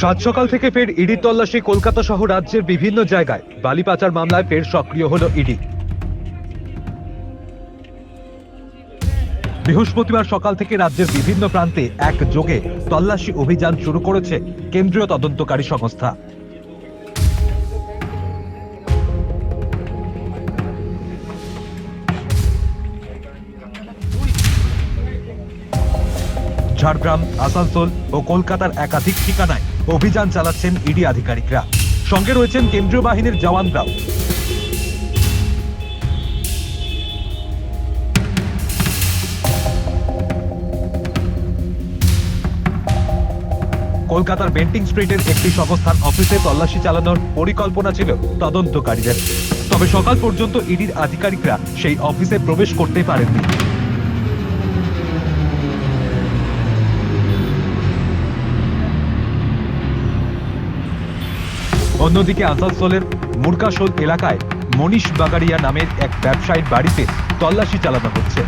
সাত সকাল থেকে ফের ইডির তল্লাশি কলকাতা সহ রাজ্যের বিভিন্ন জায়গায়। বালি পাচার মামলায় ফের সক্রিয় হল ইডি। বৃহস্পতিবার সকাল থেকে রাজ্যের বিভিন্ন প্রান্তে একযোগে তল্লাশি অভিযান শুরু করেছে কেন্দ্রীয় তদন্তকারী সংস্থা। ঝাড়গ্রাম, আসানসোল ও কলকাতার একাধিক ঠিকানায় অভিযান চালাচ্ছেন ইডি আধিকারিকরা। সঙ্গে রয়েছেন কেন্দ্রীয় বাহিনীর জওয়ানরাও। কলকাতার বেন্টিং স্ট্রিটের একটি সংস্থান অফিসে তল্লাশি চালানোর পরিকল্পনা ছিল তদন্তকারীদের। তবে সকাল পর্যন্ত ইডির আধিকারিকরা সেই অফিসে প্রবেশ করতে পারেননি। অন্যদিকে আসানসোলের মুরকাশোল এলাকায় মনীষ বাগারিয়া নামের এক ব্যবসায়ীর বাড়িতে তল্লাশি চালানো হচ্ছে।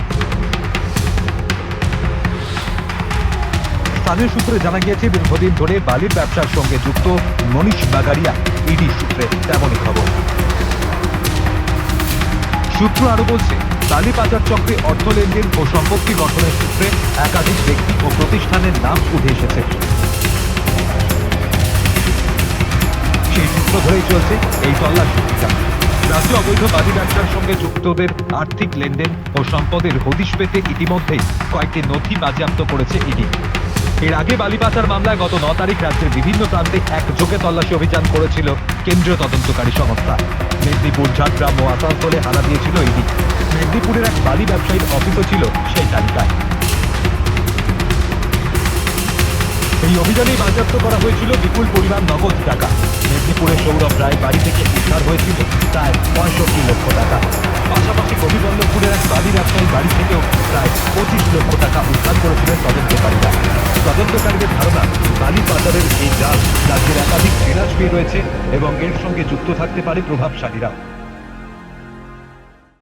স্থানীয় সূত্রে জানা গিয়েছে, দীর্ঘদিন ধরে বালির ব্যবসার সঙ্গে যুক্ত মনীষ বাগারিয়া ইডি সূত্রে তেমনই খবর। সূত্র আরও বলছে, বালি পাচার চক্রে অর্থ লেনদেন ও সম্পত্তি গঠনের সূত্রে একাধিক ব্যক্তি ও প্রতিষ্ঠানের নাম উঠে এসেছে। ধরেই চলছে এই তল্লাশি রাজ্য অবৈধ বাজি ব্যবসার সঙ্গে যুক্তদের আর্থিক লেনদেন ও সম্পদের হদিশ পেতে ইতিমধ্যেই কয়েকটি নথি বাজেয়াপ্ত করেছে ইডি। এর আগে বালিপাচার মামলায় গত ন তারিখ রাজ্যের বিভিন্ন প্রান্তে একযোগে তল্লাশি অভিযান করেছিল কেন্দ্রীয় তদন্তকারী সংস্থা। মেদিনীপুর, ঝাড়গ্রাম ও আসানসোলে হানা দিয়েছিল ইডি। মেদিনীপুরের এক বালি ব্যবসায়ীর অফিসও ছিল সেই তালিকায়। এই অভিযানে বাজেয়াপ্ত করা হয়েছিল বিপুল পরিমাণ নগদ টাকা। মেদিনীপুরের সৌরভ রায় বাড়ি থেকে উদ্ধার হয়েছিল প্রায় পঁয়ষট্টি লক্ষ টাকা। পাশাপাশি কবিবল্লভপুরের এক বালি ব্যবসায়ীর বাড়ি থেকেও প্রায় পঁচিশ লক্ষ টাকা উদ্ধার করেছিলেন তদন্তকারীরা। তদন্তকারীদের ধারণা, বালি পাচারের এই জাল রাজ্যের একাধিক ট্রেনার্স পেয়ে রয়েছে এবং এর সঙ্গে যুক্ত থাকতে পারে প্রভাবশালীরা